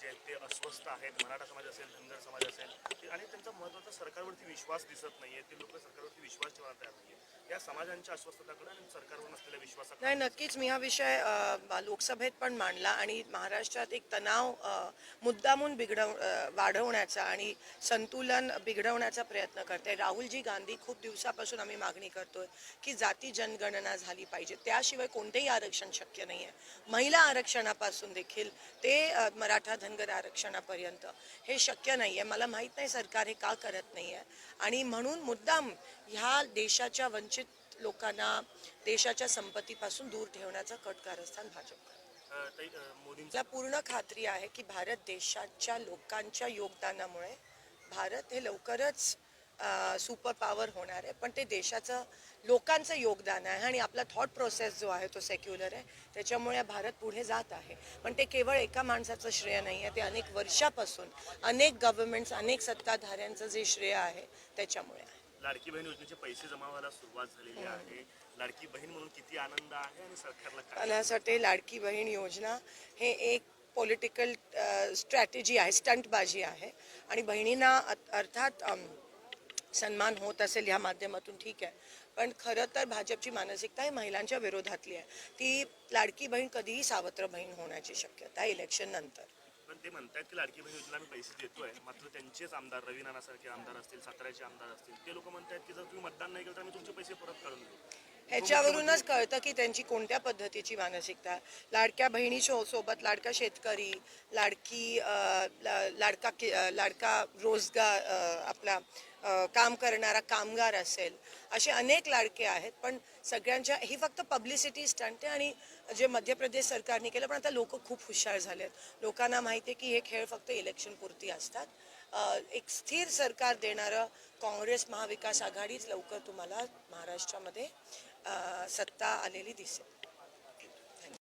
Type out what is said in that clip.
जे आहेत ते अस्वस्थ आहेत मराठा समाज असेल धनगर समाज असेल आणि त्यांचा महत्त्वाचा सरकारवरती विश्वास दिसत नाहीये ते लोक सरकारवरती विश्वास ठेवायला तयार नाहीये. या समाजांच्या अस्वस्थताकडे आणि सरकारवर नसलेल्या विश्वासाकडे नाही नक्कीच मी हा विषय लोकसभेत पण मांडला आणि महाराष्ट्रात एक तणाव मुद्दामून बिघडव वाढवण्याचा आणि संतुलन बिघडवण्याचा प्रयत्न करते. राहुलजी गांधी खूप दिवसापासून आम्ही मागणी करतोय की जाती जनगणना झाली पाहिजे. त्याशिवाय कोणतेही आरक्षण शक्य नाही आहे महिला आरक्षणापासून देखील ते मराठा मराठा धनगर आरक्षणापर्यंत. हे शक्य नाही आहे मला माहीत नाही सरकार हे का करत नाही आहे आणि म्हणून मुद्दाम ह्या देशाच्या वंचित लोकांना देशाच्या संपत्तीपासून दूर ठेवण्याचं कट कारस्थान भाजप करतं. मला पूर्ण खात्री आहे की भारत देशाच्या लोकांच्या योगदानामुळे भारत हे लवकरच सुपर पॉवर होणार आहे. पण ते देशाचं लोकांचं योगदान आहे आणि आपला थॉट प्रोसेस जो आहे तो सेक्युलर आहे. त्याच्यामुळे भारत पुढे जात आहे. पण ते केवळ एका माणसाचं श्रेय नाही आहे ते अनेक वर्षापासून अनेक गव्हर्नमेंट्स अनेक सत्ताधाऱ्यांचं जे श्रेय आहे त्याच्यामुळे आहे. लाडकी बहीण योजनेचे पैसे जमा व्हायला सुरुवात झालेली आहे. लाडकी बहीण म्हणून किती आनंद आहे आणि सरकारला मला असं वाटते लाडकी बहीण योजना हे एक पॉलिटिकल स्ट्रॅटेजी आहे स्टंटबाजी आहे. आणि बहिणींना अर्थात सन्मान होत असेल ह्या माध्यमातून ठीक आहे. पण खरं तर भाजपची मानसिकता ही महिलांच्या विरोधातली आहे. ती लाडकी बहीण कधीही सावत्र बहीण होण्याची शक्यता आहे इलेक्शन नंतर. पण ते म्हणतात की लाडकी बहीण योजना आम्ही पैसे देतोय. मात्र त्यांचेच आमदार रवी नानासारखे आमदार असतील साताऱ्याचे आमदार असतील ते लोक म्हणतात की जर तुम्ही मतदान नाही केलं तर आम्ही तुमचे पैसे परत काढून देऊ. ह्याच्यावरूनच कळतं की त्यांची कोणत्या पद्धतीची मानसिकता लाडक्या बहिणी शो- सोबत लाडका शेतकरी लाडकी लाडका कि- लाडका रोजगार आपला काम करणारा कामगार असेल असे अनेक लाडके आहेत. पण सगळ्यांच्या ही फक्त पब्लिसिटी स्टंट आहे आणि जे मध्य प्रदेश सरकारने केलं पण आता लोक खूप हुशार झाले आहेत लोकांना माहिती आहे की हे खेळ फक्त इलेक्शन पुरती असतात. एक स्थिर सरकार देणारं काँग्रेस महाविकास आघाडीच लवकर तुम्हाला महाराष्ट्रामध्ये सत्ता आलेली दिसेल.